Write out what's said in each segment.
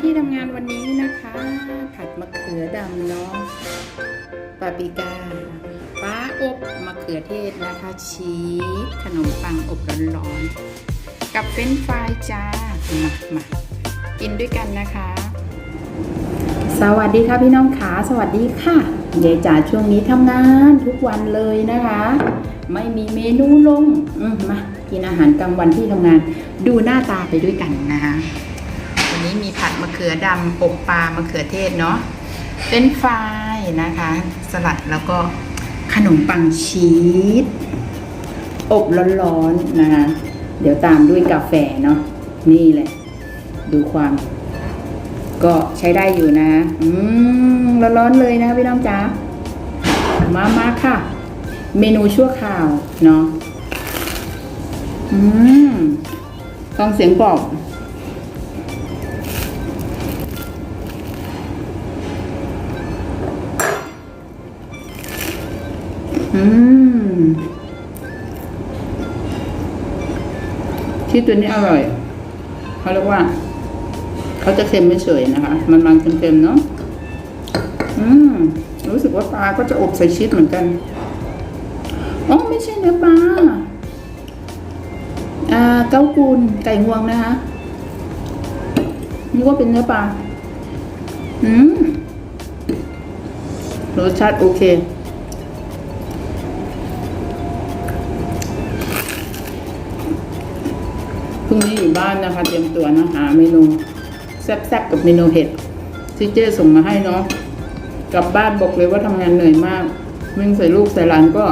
ที่ทำงานวันนี้นะคะ ผัดมะเขือดำเนาะปาปิกาป้าอบมะเขือเทศนะคะ ชีสขนมปังอบร้อนๆกับเฟรนฟรายจ้ามามากินด้วยกันนะคะ สวัสดีค่ะพี่น้องขาสวัสดีค่ะยายจ๋าช่วงนี้ทำงานทุกวันเลยนะคะ ไม่มีเมนูลงมมากินอาหารกลางวันที่ทำงาน ดูหน้าตาไปด้วยกันนะคะ วันนี้มีผัดมะเขือดำอบปลามะเขือเทศเนาะเป็นไฟรายนะคะ สลัดแล้วก็ขนมปังชีสอบร้อนๆนะคะ เดี๋ยวตามด้วยกาแฟเนาะนี่เลยดูความ ก็ใช้ได้อยู่นะ อืมร้อนๆเลยนะพี่น้องจ๋ามามาค่ะ เมนูชั่วคราวเนาะอืมฟังเสียงบอก อืมชีสตัวนี้อร่อยเขาเรียกว่าเขาจะเค็มไม่เฉยนะคะ มันมันเค็มๆเนาะอืมรู้สึกว่าปลาก็จะอบใส่ชีสเหมือนกันอ๋อไม่ใช่เนื้อปลาอ่าเก้ากูลไก่งวงนะคะนี่ว่าเป็นเนื้อปลาอืมรสชาติโอเค พรุ่งนี้อยู่บ้านนะคะเตรียมตัวนะหาเมนูแซ่บๆกับเมนูเห็ดที่เจ้ส่งมาให้เนาะกลับบ้านบอกเลยว่าทำงานเหนื่อยมากวิ่งใส่ลูกใส่หลานก็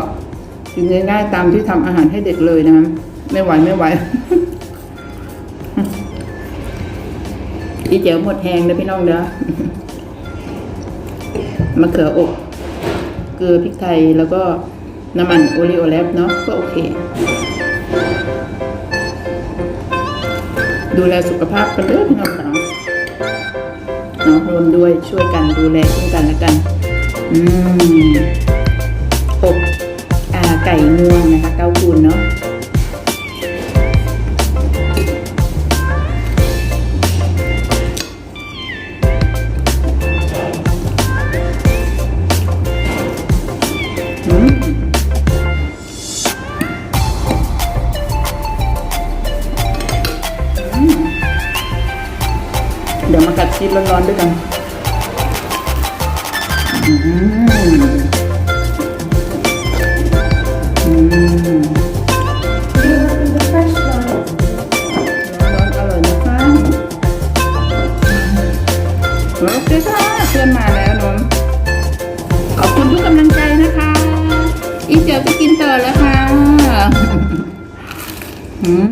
กินง่ายๆตามที่ทำอาหารให้เด็กเลยนะคะไม่ไหวไม่ไหวอีเจ๋วหมดแหงเลยพี่น้องเด้อมะเขืออบเกลือพริกไทยแล้วก็น้ำมันโอลิโอแลฟเนาะก็โอเค ดูแลสุขภาพกันเด้อพี่น้องค่ะเนาะรวมด้วยช่วยกันดูแลซึ่งกันและกัน อืมอบอ่าไก่งวงนะคะเก้าคูณเนาะอืม เดี๋ยวมากัดชีสร้อนๆด้วยกันอืมอืม The fresh one. ร้อนๆอร่อยนะคะโอเคค่ะเพื่อนมาแล้วนนขอบคุณทุกกำลังใจนะคะ อีเจียวจะกินต่อแล้วค่ะอืม